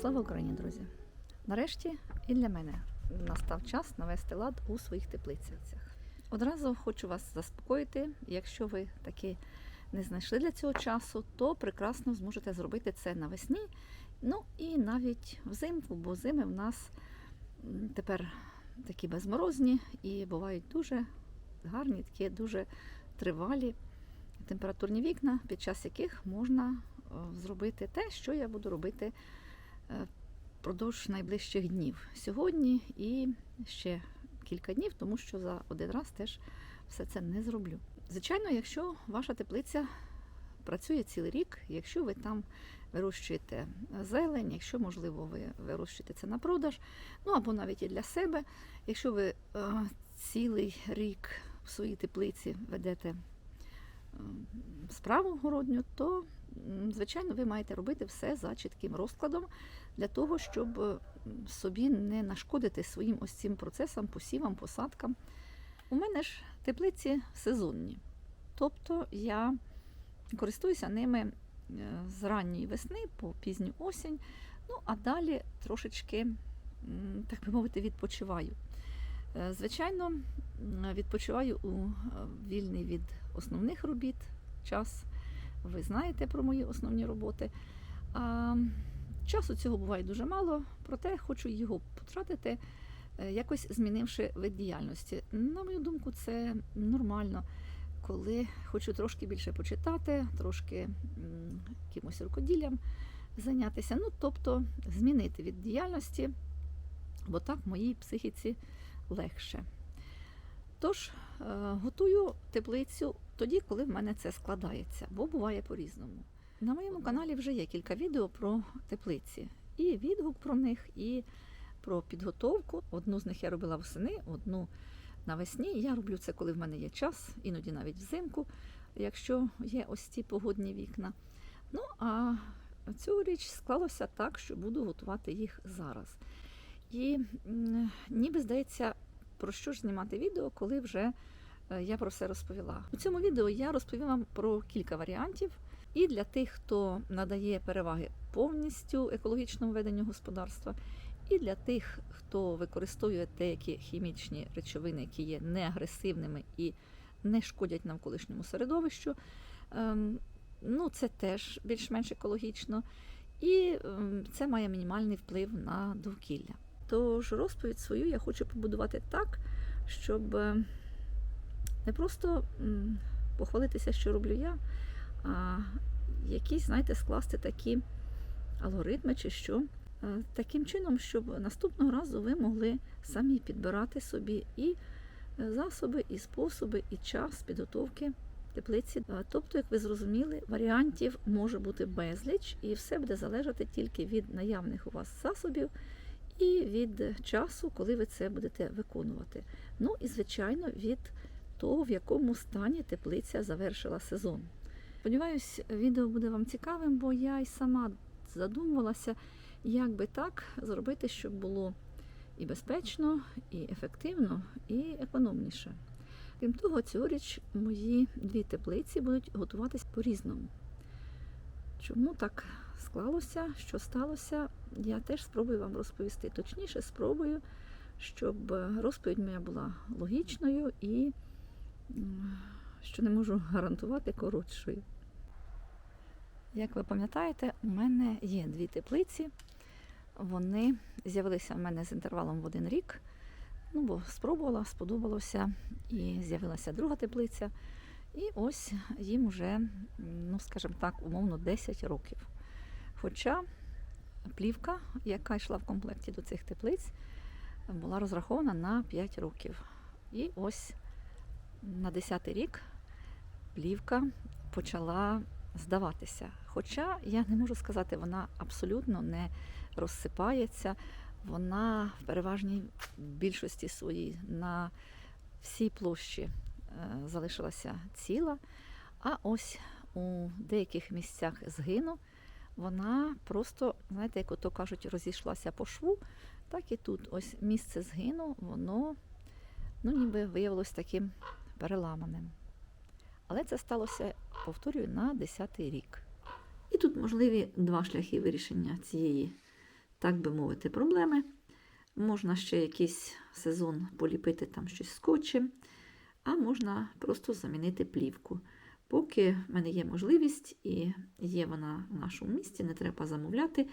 Слава Україні, друзі! Нарешті і для мене настав час навести лад у своїх теплицях. Одразу хочу вас заспокоїти, якщо ви таки не знайшли для цього часу, то прекрасно зможете зробити це навесні, ну і навіть взимку, бо зими в нас тепер такі безморозні і бувають дуже гарні, такі дуже тривалі температурні вікна, під час яких можна е, зробити те, що я буду робити впродовж найближчих днів сьогодні і ще кілька днів, тому що за один раз теж все це не зроблю. Звичайно, якщо ваша теплиця працює цілий рік, якщо ви там вирощуєте зелень, якщо, можливо, ви вирощуєте це на продаж, ну або навіть і для себе, якщо ви е, цілий рік в своїй теплиці ведете е, справу городню, то звичайно ви маєте робити все за чітким розкладом для того, щоб е, собі не нашкодити своїм ось цим процесам, посівам, посадкам. У мене ж теплиці сезонні, тобто я користуюся ними е, з ранньої весни по пізню осінь, ну а далі трошечки, так би мовити, відпочиваю. Е, Звичайно, відпочиваю у вільний від основних робіт час. Ви знаєте про мої основні роботи. А часу цього буває дуже мало, проте хочу його потратити, е, якось змінивши вид діяльності. На мою думку, це нормально, коли хочу трошки більше почитати, трошки якимось рукоділлям зайнятися. Ну, тобто змінити від діяльності, бо так моїй психіці легше. Тож, е, готую теплицю тоді, коли в мене це складається, бо буває по-різному. На моєму каналі вже є кілька відео про теплиці, і відгук про них, і про підготовку. Одну з них я робила восени, одну навесні. Я роблю це, коли в мене є час, іноді навіть взимку, якщо є ось ці погодні вікна. Ну а цьогоріч склалося так, що буду готувати їх зараз. І ніби здається, про що ж знімати відео, коли вже я про все розповіла. У цьому відео я розповім вам про кілька варіантів. І для тих, хто надає переваги повністю екологічному веденню господарства, і для тих, хто використовує деякі хімічні речовини, які є неагресивними і не шкодять навколишньому середовищу. Ем, Ну, це теж більш-менш екологічно, і ем, це має мінімальний вплив на довкілля. Тож розповідь свою я хочу побудувати так, щоб е, не просто похвалитися, що роблю я, а якісь, знаєте, скласти такі алгоритми чи що. Е, Таким чином, щоб наступного разу ви могли самі підбирати собі і е, засоби, і способи, і час підготовки теплиці. Е, Тобто, як ви зрозуміли, варіантів може бути безліч, і все буде залежати тільки від наявних у вас засобів і від часу, коли ви це будете виконувати. Ну і, звичайно, від того, в якому стані теплиця завершила сезон. Сподіваюсь, відео буде вам цікавим, бо я й сама задумувалася, як би так зробити, щоб було і безпечно, і ефективно, і економніше. Крім того, цьогоріч мої дві теплиці будуть готуватись по-різному. Чому так склалося, що сталося, я теж спробую вам розповісти. Точніше, спробую, щоб розповідь моя була логічною і, що не можу гарантувати, коротшою. Як ви пам'ятаєте, у мене є дві теплиці. Вони з'явилися в мене з інтервалом в один рік. Ну, бо спробувала, сподобалося, і з'явилася друга теплиця. І ось їм уже, ну скажімо так, умовно 10 років. Хоча плівка, яка йшла в комплекті до цих теплиць, була розрахована на 5 років. І ось на 10 рік плівка почала здаватися. Хоча я не можу сказати, вона абсолютно не розсипається. Вона в переважній більшості своїй на всій площі е, залишилася ціла. А ось у деяких місцях згину вона просто, знаєте, як ото кажуть, розійшлася по шву, так і тут ось місце згину, воно ну, ніби виявилось таким переламаним. Але це сталося, повторюю, на 10-й рік. І тут можливі два шляхи вирішення цієї так би мовити, проблеми. Можна ще якийсь сезон поліпити там щось скотчем, а можна просто замінити плівку. Поки в мене є можливість і є вона в нашому місті, не треба замовляти,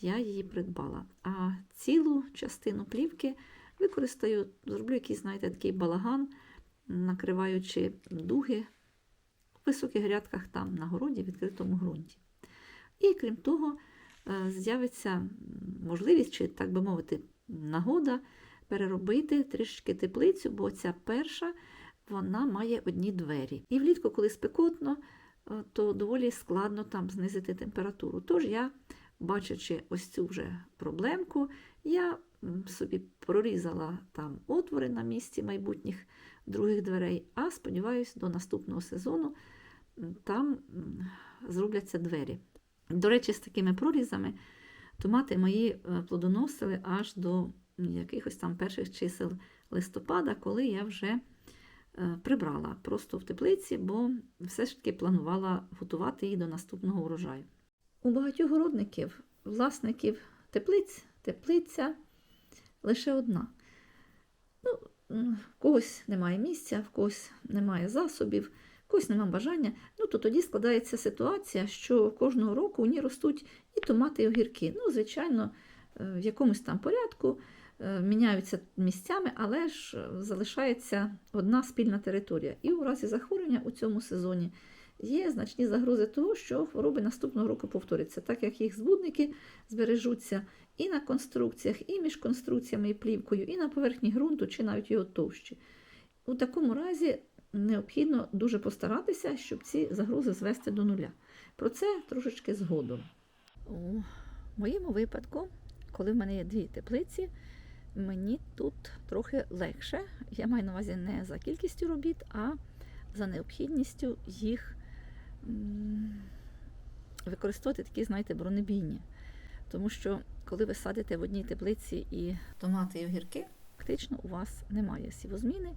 я її придбала. А цілу частину плівки використаю, зроблю якийсь, знаєте, такий балаган, накриваючи дуги в високих грядках там на городі, в відкритому ґрунті. І крім того, е, з'явиться можливість, чи так би мовити, нагода переробити трішки теплицю, бо ця перша вона має одні двері. І влітку, коли спекотно, е, то доволі складно там знизити температуру. Тож я, бачачи ось цю вже проблемку, я собі прорізала там отвори на місці майбутніх других дверей, а сподіваюся, до наступного сезону там зробляться двері. До речі, з такими прорізами томати мої е, плодоносили аж до якихось там перших чисел листопада, коли я вже е, прибрала просто в теплиці, бо все ж таки планувала готувати її до наступного урожаю. У багатьох городників, власників теплиць, теплиця лише одна. В когось немає місця, в когось немає засобів, в когось немає бажання. Ну, то тоді складається ситуація, що кожного року у ній ростуть і томати, і огірки. Ну, звичайно, е, в якомусь там порядку е, міняються місцями, але ж е, залишається одна спільна територія. І у разі захворювання у цьому сезоні є значні загрози того, що хвороби наступного року повторяться, так як їх збудники збережуться і на конструкціях, і між конструкціями і плівкою, і на поверхні ґрунту, чи навіть його товщі. У такому разі необхідно дуже постаратися, щоб ці загрози звести до нуля. Про це трошечки згодом. У моєму випадку, коли в мене є дві теплиці, мені тут трохи легше. Я маю на увазі не за кількістю робіт, а за необхідністю їх використовувати такі, знаєте, бронебійні. Тому що коли ви садите в одній теплиці і томати і огірки, фактично у вас немає сівозміни.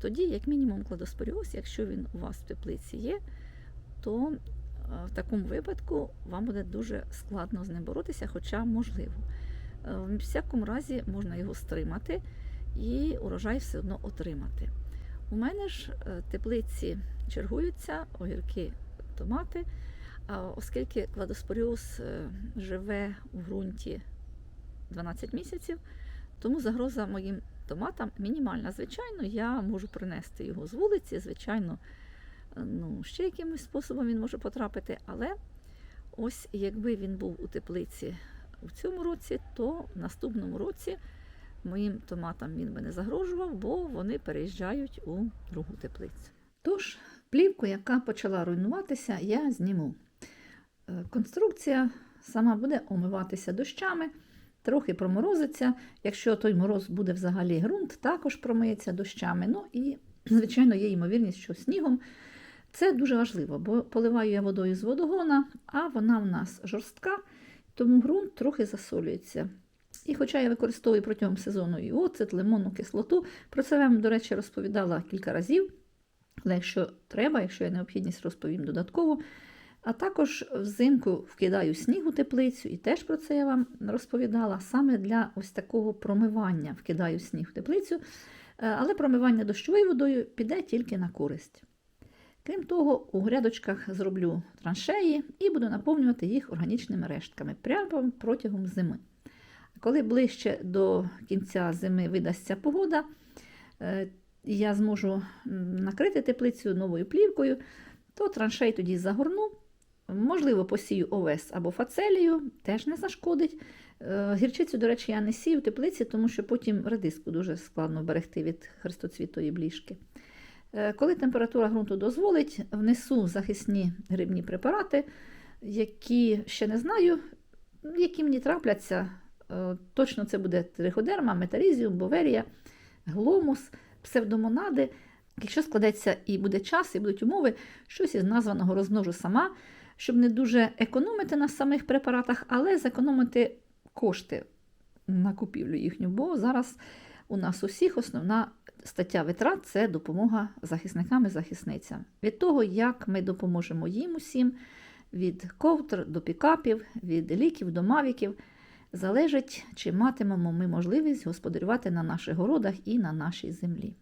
Тоді, як мінімум, кладоспоріоз, якщо він у вас в теплиці є, то е, в такому випадку вам буде дуже складно з ним боротися, хоча можливо. Е, В всякому разі можна його стримати і урожай все одно отримати. У мене ж е, теплиці чергуються, огірки, томати. Оскільки кладоспоріоз е, живе у ґрунті 12 місяців, тому загроза моїм томатам мінімальна. Звичайно, я можу принести його з вулиці, звичайно, е, ну, ще якимось способом він може потрапити, але ось якби він був у теплиці у цьому році, то в наступному році моїм томатам він би не загрожував, бо вони переїжджають у другу теплицю. Тож, плівку, яка почала руйнуватися, я зніму. Е, Конструкція сама буде омиватися дощами, трохи проморозиться. Якщо той мороз буде взагалі ґрунт, також промиється дощами. Ну і, звичайно, є ймовірність, що снігом. Це дуже важливо, бо поливаю я водою з водогона, а вона в нас жорстка, тому ґрунт трохи засолюється. І хоча я використовую протягом сезону і оцет, лимонну кислоту, про це я вам, до речі, розповідала кілька разів. Але якщо треба, якщо є необхідність, розповім додатково. А також взимку вкидаю сніг у теплицю, і теж про це я вам розповідала. Саме для ось такого промивання вкидаю сніг в теплицю, Е, але промивання дощовою водою піде тільки на користь. Крім того, у грядочках зроблю траншеї і буду наповнювати їх органічними рештками прямо протягом зими. Коли ближче до кінця зими видасться погода, е, я зможу накрити теплицю новою плівкою, то траншей тоді загорну. Можливо, посію овес або фацелію, теж не зашкодить. Е, Гірчицю, до речі, я не сію в теплиці, тому що потім радиску дуже складно берегти від хрестоцвітої бліжки. Е, Коли температура ґрунту дозволить, внесу захисні грибні препарати, які ще не знаю, які мені трапляться. Е, Точно це буде триходерма, метарізіум, боверія, гломус, псевдомонади. Якщо складеться і буде час, і будуть умови, щось із названого розмножу сама, щоб не дуже економити на самих препаратах, але зекономити кошти на купівлю їхню, бо зараз у нас усіх основна стаття витрат це допомога захисникам і захисницям. Від того, як ми допоможемо їм усім, від ковдр до пікапів, від ліків до мавіків, залежить, чи матимемо ми можливість господарювати на наших городах і на нашій землі.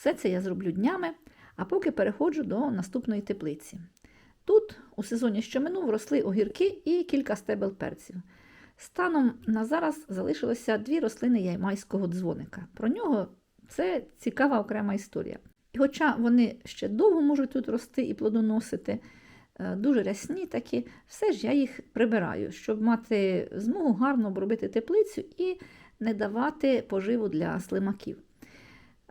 Все це я зроблю днями, а поки переходжу до наступної теплиці. Тут, у сезоні, що минув, росли огірки і кілька стебел перців. Станом на зараз залишилося дві рослини яймайського дзвоника. Про нього це цікава окрема історія. І хоча вони ще довго можуть тут рости і плодоносити, е, дуже рясні такі, все ж я їх прибираю, щоб мати змогу гарно обробити теплицю і не давати поживу для слимаків.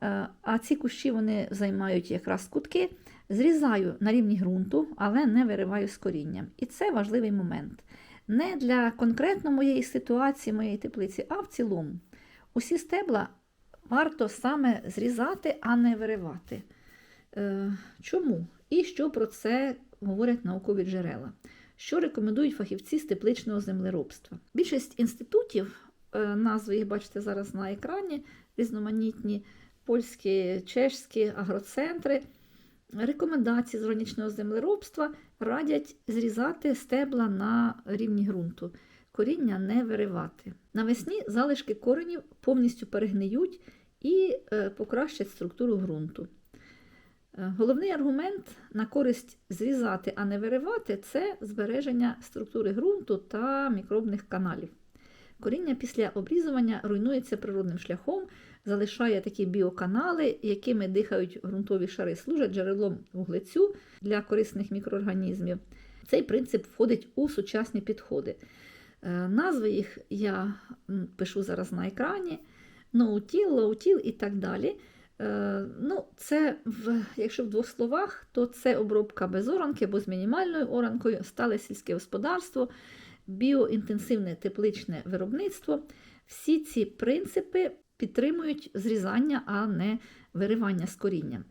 Е, А ці кущі вони займають якраз кутки, зрізаю на рівні ґрунту, але не вириваю з корінням. І це важливий момент. Не для конкретно моєї ситуації, моєї теплиці, а в цілому. Усі стебла варто саме зрізати, а не виривати. Е, Чому? І що про це говорять наукові джерела? Що рекомендують фахівці з тепличного землеробства? Більшість інститутів, е, назви їх бачите зараз на екрані, різноманітні польські, чешські агроцентри, рекомендації з органічного землеробства радять зрізати стебла на рівні ґрунту, коріння не виривати. Навесні залишки коренів повністю перегниють і е, покращать структуру ґрунту. Е, Головний аргумент на користь зрізати, а не виривати це збереження структури ґрунту та мікробних каналів. Коріння після обрізування руйнується природним шляхом, залишає такі біоканали, якими дихають ґрунтові шари, служать джерелом вуглецю для корисних мікроорганізмів. Цей принцип входить у сучасні підходи. Е, Назви їх я пишу зараз на екрані: ноутіл, лоутіл і так далі. Е, Ну, це, в, якщо в двох словах, то це обробка без оранки або з мінімальною оранкою, стале сільське господарство, біоінтенсивне тепличне виробництво. Всі ці принципи підтримують зрізання, а не виривання з коріння.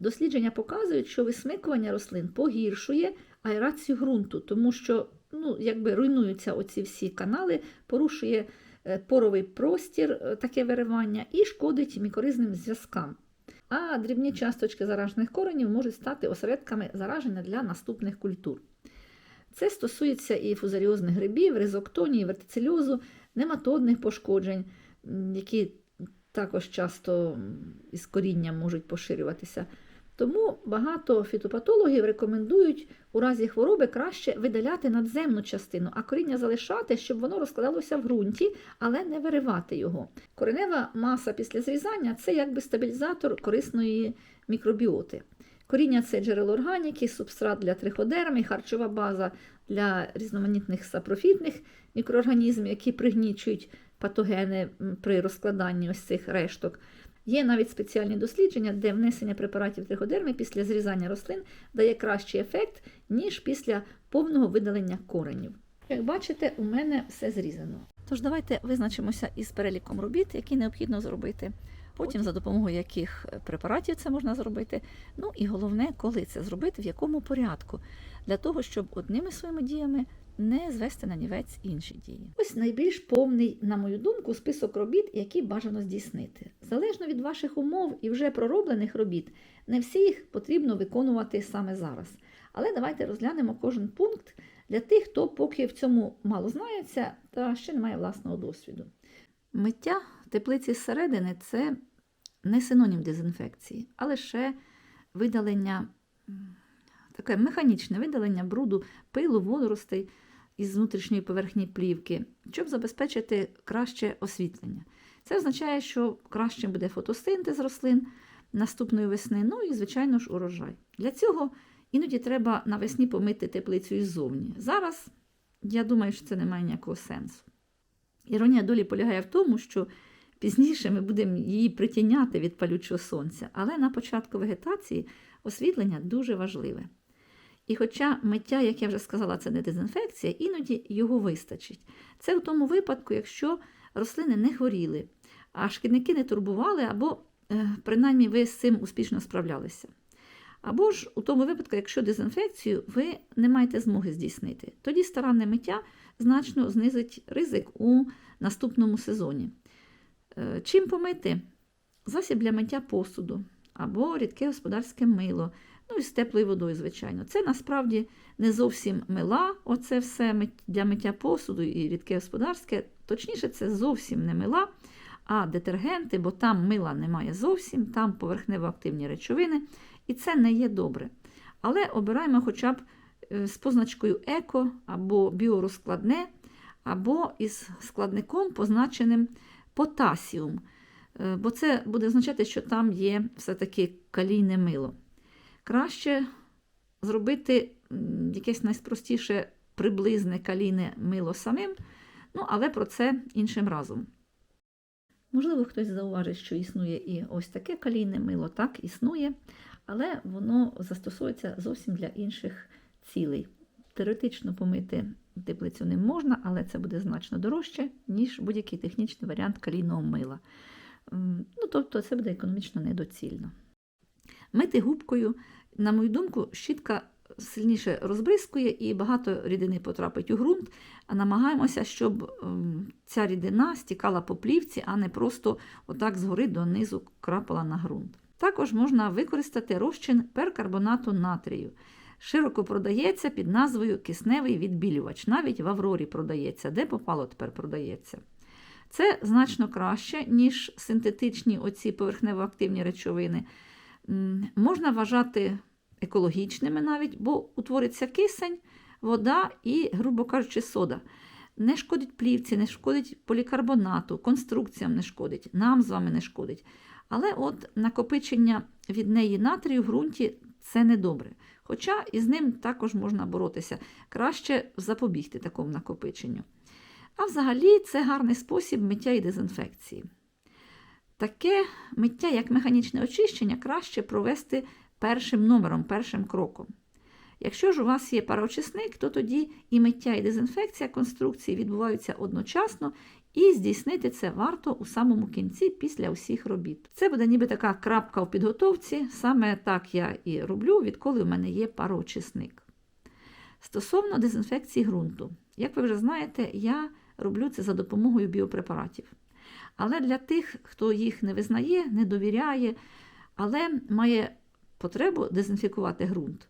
Дослідження показують, що висмикування рослин погіршує аерацію ґрунту, тому що ну, якби руйнуються оці всі канали, порушує е, поровий простір, е, таке виривання, і шкодить мікоризним зв'язкам. А дрібні часточки заражених коренів можуть стати осередками зараження для наступних культур. Це стосується і фузаріозних грибів, ризоктонії, вертицельозу, нематодних пошкоджень, які також часто із корінням можуть поширюватися. Тому багато фітопатологів рекомендують у разі хвороби краще видаляти надземну частину, а коріння залишати, щоб воно розкладалося в ґрунті, але не виривати його. Коренева маса після зрізання це якби стабілізатор корисної мікробіоти. Коріння це джерело органіки, субстрат для триходерми, харчова база для різноманітних сапрофітних мікроорганізмів, які пригнічують патогени при розкладанні ось цих решток. Є навіть спеціальні дослідження, де внесення препаратів триходерми після зрізання рослин дає кращий ефект, ніж після повного видалення коренів. Як бачите, у мене все зрізано. Тож давайте визначимося із переліком робіт, які необхідно зробити. Потім за допомогою яких препаратів це можна зробити. Ну і головне, коли це зробити, в якому порядку, для того, щоб одними своїми діями не звести на нівець інші дії. Ось найбільш повний, на мою думку, список робіт, які бажано здійснити. Залежно від ваших умов і вже пророблених робіт, не всі їх потрібно виконувати саме зараз. Але давайте розглянемо кожен пункт для тих, хто поки в цьому мало знається та ще не має власного досвіду. Миття теплиці зсередини це не синонім дезінфекції, а лише видалення, таке механічне видалення бруду, пилу, водоростей із внутрішньої поверхні плівки, щоб забезпечити краще освітлення. Це означає, що кращим буде фотосинтез рослин наступної весни, ну і, звичайно ж, урожай. Для цього іноді треба навесні помити теплицю іззовні. Зараз я думаю, що це не має ніякого сенсу. Іронія долі полягає в тому, що пізніше ми будемо її притіняти від палючого сонця, але на початку вегетації освітлення дуже важливе. І хоча миття, як я вже сказала, це не дезінфекція, іноді його вистачить. Це в тому випадку, якщо рослини не хворіли, а шкідники не турбували, або е, принаймні ви з цим успішно справлялися. Або ж у тому випадку, якщо дезінфекцію ви не маєте змоги здійснити, тоді старанне миття значно знизить ризик у наступному сезоні. Е, Чим помити? Засіб для миття посуду або рідке господарське мило, Ну і з теплою водою, звичайно. Це насправді не зовсім мила, оце все для миття посуду і рідке господарське. Точніше, це зовсім не мила, а детергенти, бо там мила немає зовсім, там поверхнево-активні речовини, і це не є добре. Але обираємо хоча б е, з позначкою еко або біорозкладне, або із складником, позначеним потасіум. Е, Бо це буде означати, що там є все-таки калійне мило. Краще зробити якесь найспростіше приблизне калійне мило самим, ну, але про це іншим разом. Можливо, хтось зауважить, що існує і ось таке калійне мило, так, існує, але воно застосовується зовсім для інших цілей. Теоретично помити теплицю не можна, але це буде значно дорожче, ніж будь-який технічний варіант калійного мила. Ну, тобто це буде економічно недоцільно. Мити губкою, на мою думку, щітка сильніше розбризкує і багато рідини потрапить у ґрунт, а намагаємося, щоб ем, ця рідина стікала по плівці, а не просто отак згори донизу крапала на ґрунт. Також можна використати розчин перкарбонату натрію. Широко продається під назвою кисневий відбілювач. Навіть в Аврорі продається, де попало тепер продається. Це значно краще, ніж синтетичні оці поверхнево-активні речовини. Можна вважати екологічними навіть, бо утвориться кисень, вода і, грубо кажучи, сода. Не шкодить плівці, не шкодить полікарбонату, конструкціям не шкодить, нам з вами не шкодить. Але от накопичення від неї натрію в ґрунті це недобре. Хоча із ним також можна боротися. Краще запобігти такому накопиченню. А взагалі це гарний спосіб миття і дезінфекції. Таке миття, як механічне очищення, краще провести першим номером, першим кроком. Якщо ж у вас є пароочисник, то тоді і миття, і дезінфекція конструкції відбуваються одночасно, і здійснити це варто у самому кінці після усіх робіт. Це буде ніби така крапка в підготовці, саме так я і роблю, відколи в мене є пароочисник. Стосовно дезінфекції ґрунту, як ви вже знаєте, я роблю це за допомогою біопрепаратів. Але для тих, хто їх не визнає, не довіряє, але має потребу дезінфікувати ґрунт,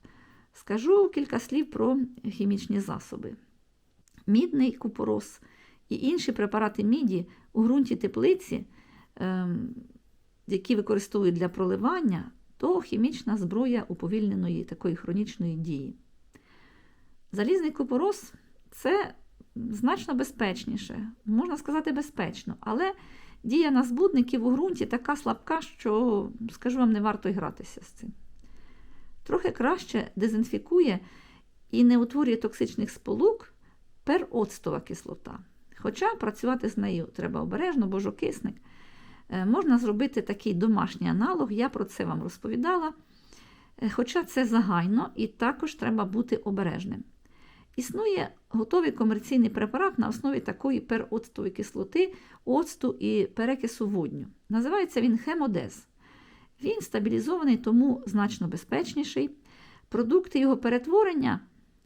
скажу кілька слів про хімічні засоби. Мідний купорос і інші препарати міді у ґрунті теплиці, ем, які використовують для проливання, то хімічна зброя уповільненої такої хронічної дії. Залізний купорос це значно безпечніше, можна сказати, безпечно, але дія на збудників у ґрунті така слабка, що, скажу вам, не варто й гратися з цим. Трохи краще дезінфікує і не утворює токсичних сполук пероцтова кислота. Хоча працювати з нею треба обережно, бо ж окисник. Е, Можна зробити такий домашній аналог, я про це вам розповідала. Е, Хоча це загально і також треба бути обережним. Існує готовий комерційний препарат на основі такої пероцтової кислоти, оцту і перекису водню. Називається він хемодез. Він стабілізований, тому значно безпечніший. Продукти його перетворення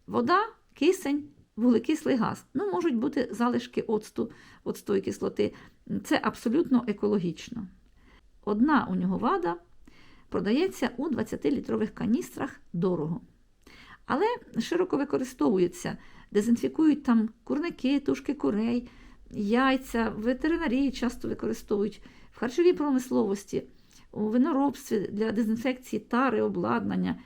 вода, кисень, вуглекислий газ. Ну, можуть бути залишки оцту, оцтової кислоти. Це абсолютно екологічно. Одна у нього вада продається у 20-літрових каністрах дорого. Але широко використовуються, дезінфікують там курники, тушки курей, яйця, в ветеринарії часто використовують, в харчовій промисловості, у виноробстві для дезінфекції тари, обладнання,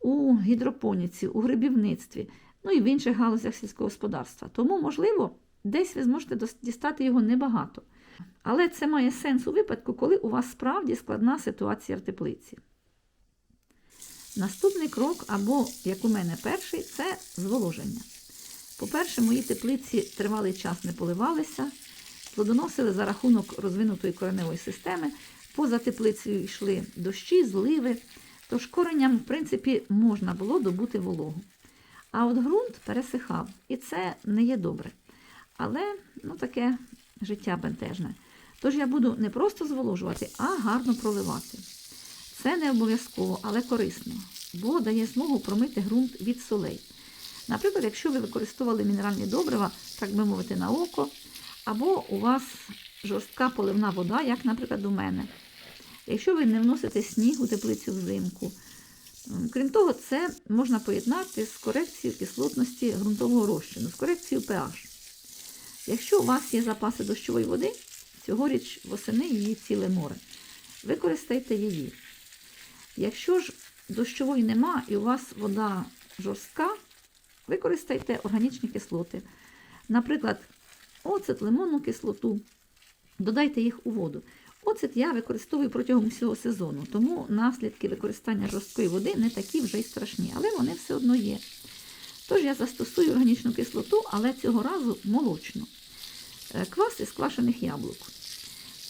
у гідропоніці, у грибівництві, ну і в інших галузях сільського господарства. Тому, можливо, десь ви зможете дістати його небагато. Але це має сенс у випадку, коли у вас справді складна ситуація в теплиці. Наступний крок, або, як у мене перший, це зволоження. По-перше, мої теплиці тривалий час не поливалися, плодоносили за рахунок розвинутої кореневої системи. Поза теплицею йшли дощі, зливи, тож коренням, в принципі, можна було добути вологу. А от ґрунт пересихав, і це не є добре. Але ну, таке життя бентежне. Тож я буду не просто зволожувати, а гарно проливати. Це не обов'язково, але корисно, бо дає змогу промити ґрунт від солей. Наприклад, якщо ви використовували мінеральні добрива, так би мовити, на око, або у вас жорстка поливна вода, як, наприклад, у мене. Якщо ви не вносите сніг у теплицю взимку, Крім того, це можна поєднати з корекцією кислотності ґрунтового розчину, з корекцією pH. Якщо у вас є запаси дощової води, цьогоріч восени її ціле море, використайте її. Якщо ж дощової нема і у вас вода жорстка, використайте органічні кислоти. Наприклад, оцет, лимонну кислоту, додайте їх у воду. Оцет я використовую протягом всього сезону, тому наслідки використання жорсткої води не такі вже й страшні, але вони все одно є. Тож я застосую органічну кислоту, але цього разу молочну. Е, Квас із квашених яблук.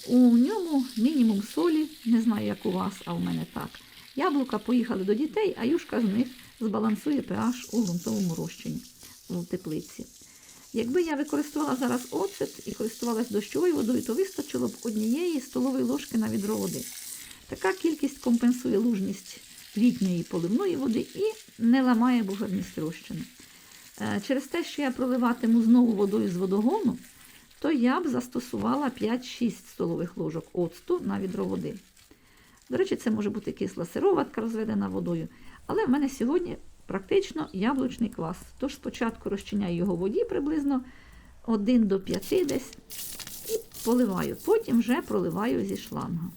У ньому мінімум солі, не знаю, як у вас, а у мене так. Яблука поїхали до дітей, а юшка з них збалансує pH у ґрунтовому розчині у теплиці. Якби я використовувала зараз оцет і користувалась дощовою водою, то вистачило б однієї столової ложки на відро води. Така кількість компенсує лужність літньої поливної води і не ламає буферність розчину. Е, Через те, що я проливатиму знову водою з водогону, то я б застосувала 5-6 столових ложок оцту на відро води. До речі, це може бути кисла сироватка, розведена водою. Але в мене сьогодні практично яблучний квас. Тож спочатку розчиняю його в воді приблизно 1 до 5 десь і поливаю. Потім вже проливаю зі шланга.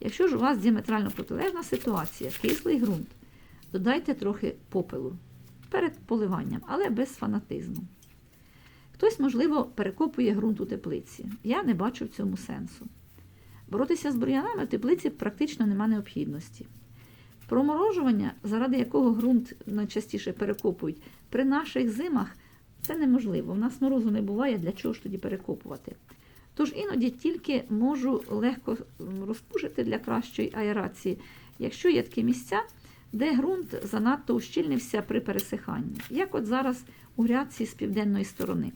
Якщо ж у вас діаметрально протилежна ситуація, кислий ґрунт, додайте трохи попелу перед поливанням, але без фанатизму. Хтось, можливо, перекопує ґрунт у теплиці. Я не бачу в цьому сенсу. Боротися з бур'янами в теплиці практично нема необхідності. Проморожування, заради якого ґрунт найчастіше перекопують, при наших зимах це неможливо. У нас морозу не буває, для чого ж тоді перекопувати. Тож іноді тільки можу легко розпушити для кращої аерації, якщо є такі місця, де ґрунт занадто ущільнився при пересиханні, як от зараз у грядці з південної сторони.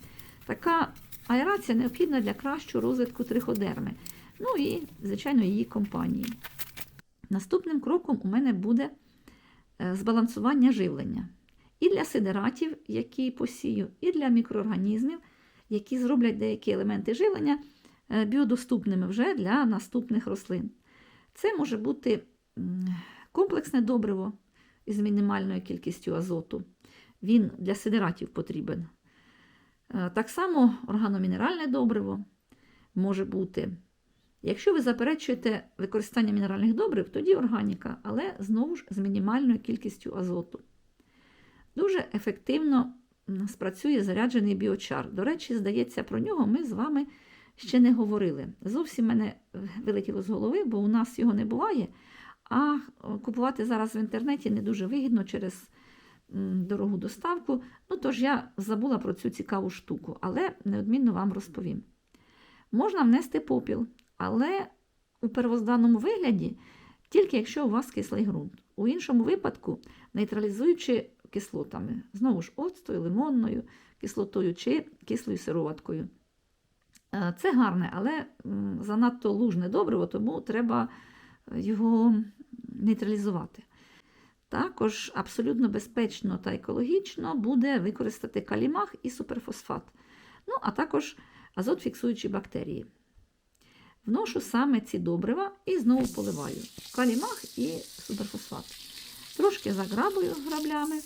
Така аерація необхідна для кращого розвитку триходерми, ну і, звичайно, її компанії. Наступним кроком у мене буде е, збалансування живлення. І для сидератів, які посію, і для мікроорганізмів, які зроблять деякі елементи живлення е, біодоступними вже для наступних рослин. Це може бути комплексне добриво із мінімальною кількістю азоту. Він для сидератів потрібен. Е, Так само органомінеральне добриво може бути. Якщо ви заперечуєте використання мінеральних добрив, тоді органіка, але знову ж з мінімальною кількістю азоту. Дуже ефективно спрацює заряджений біочар. До речі, здається, про нього ми з вами ще не говорили. Зовсім мене вилетіло з голови, бо у нас його не буває. А купувати зараз в інтернеті не дуже вигідно через дорогу доставку. Ну, тож я забула про цю цікаву штуку, але неодмінно вам розповім. Можна внести попіл, але у первозданному вигляді тільки якщо у вас кислий ґрунт. У іншому випадку, нейтралізуючи кислотами, знову ж оцтою, лимонною кислотою чи кислою сироваткою. Е, Це гарне, але занадто лужне добриво, тому треба його нейтралізувати. Також абсолютно безпечно та екологічно буде використати калімах і суперфосфат, ну, а також азот-фіксуючі бактерії. Вношу саме ці добрива і знову поливаю калімах і суперфосфат. Трошки заграбую граблями.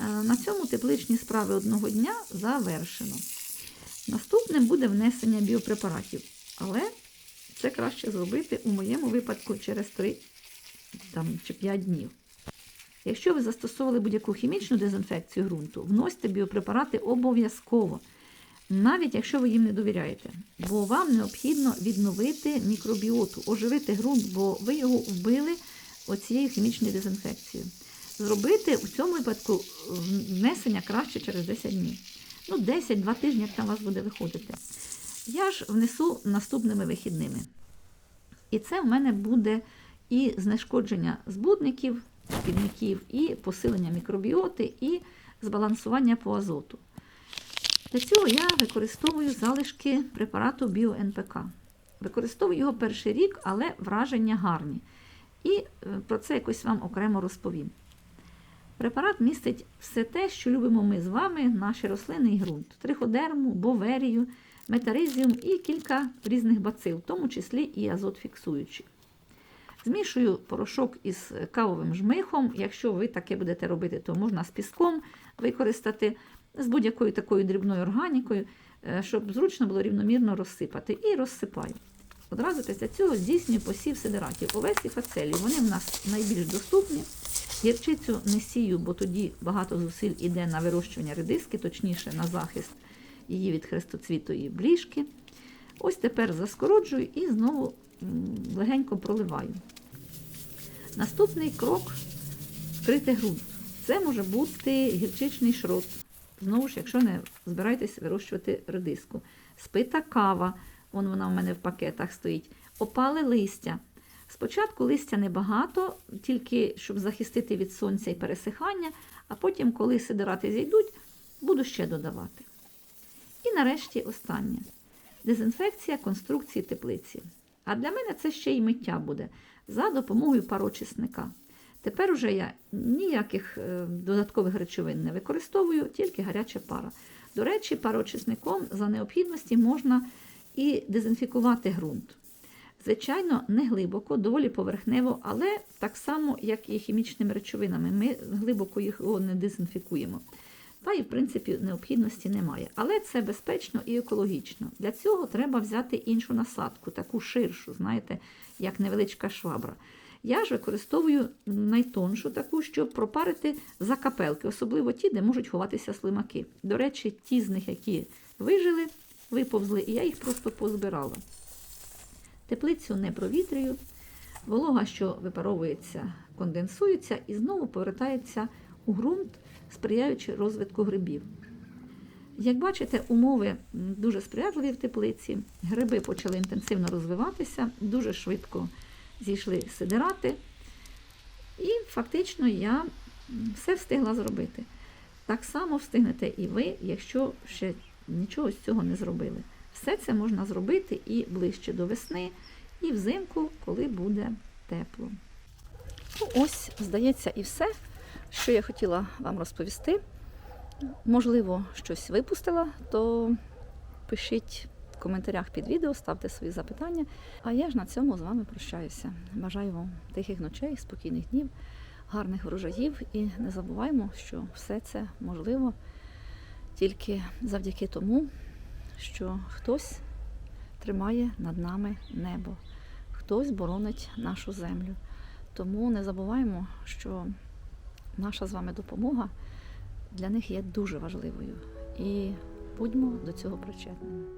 Е, На цьому тепличні справи одного дня завершено. Наступним буде внесення біопрепаратів, але це краще зробити у моєму випадку через 3 там, чи 5 днів. Якщо ви застосовували будь-яку хімічну дезінфекцію ґрунту, вносьте біопрепарати обов'язково, навіть якщо ви їм не довіряєте. Бо вам необхідно відновити мікробіоту, оживити ґрунт, бо ви його вбили оцією хімічною дезінфекцією. Зробити в цьому випадку внесення краще через 10 днів. Ну, 10-2 тижні, як там у вас буде виходити. Я ж внесу наступними вихідними. І це в мене буде і знешкодження збудників, шкідників, і посилення мікробіоти, і збалансування по азоту. Для цього я використовую залишки препарату BioNPK. Використовую його перший рік, але враження гарні. І е, про це якось вам окремо розповім. Препарат містить все те, що любимо ми з вами, наші рослини і ґрунт: триходерму, боверію, метаризіум і кілька різних бацил, в тому числі і азот фіксуючі. Змішую порошок із кавовим жмихом. Якщо ви таке будете робити, то можна з піском використати, з будь-якою такою дрібною органікою, е, щоб зручно було рівномірно розсипати. І розсипаю. Одразу після цього здійснюю посів сидератів. Овець і фацелі. Вони в нас найбільш доступні. Гірчицю не сію, бо тоді багато зусиль іде на вирощування редиски, точніше на захист її від хрестоцвітої бліжки. Ось тепер заскороджую і знову легенько проливаю. Наступний крок вкрити ґрунт. Це може бути гірчичний шрот. Знову ж, якщо не збираєтесь вирощувати редиску. Спита кава, вон вона в мене в пакетах стоїть. Опале листя. Спочатку листя небагато, тільки щоб захистити від сонця і пересихання, а потім, коли сидирати зійдуть, буду ще додавати. І нарешті останнє дезінфекція конструкції теплиці. А для мене це ще й миття буде за допомогою парочисника. Тепер уже я ніяких е, додаткових речовин не використовую, тільки гаряча пара. До речі, пароочисником за необхідності можна і дезінфікувати ґрунт. Звичайно, не глибоко, доволі поверхнево, але так само, як і хімічними речовинами, ми глибоко їх не дезінфікуємо. Та і, в принципі, необхідності немає. Але це безпечно і екологічно. Для цього треба взяти іншу насадку, таку ширшу, знаєте, як невеличка швабра. Я ж використовую найтоншу таку, щоб пропарити закапелки, особливо ті, де можуть ховатися слимаки. До речі, ті з них, які вижили, виповзли, і я їх просто позбирала. Теплицю не провітрюю, волога, що випаровується, конденсується і знову повертається у ґрунт, сприяючи розвитку грибів. Як бачите, умови дуже сприятливі в теплиці. Гриби почали інтенсивно розвиватися, дуже швидко зійшли сидирати. І фактично я все встигла зробити. Так само встигнете і ви, якщо ще нічого з цього не зробили. Все це можна зробити і ближче до весни, і взимку, коли буде тепло. Ну, ось, здається, і все, що я хотіла вам розповісти. Можливо, щось випустила, то пишіть в коментарях під відео, ставте свої запитання. А я ж на цьому з вами прощаюся. Бажаю вам тихих ночей, спокійних днів, гарних врожаїв і не забуваймо, що все це можливо тільки завдяки тому, що хтось тримає над нами небо, хтось боронить нашу землю. Тому не забуваємо, що наша з вами допомога для них є дуже важливою. І будьмо до цього причетними.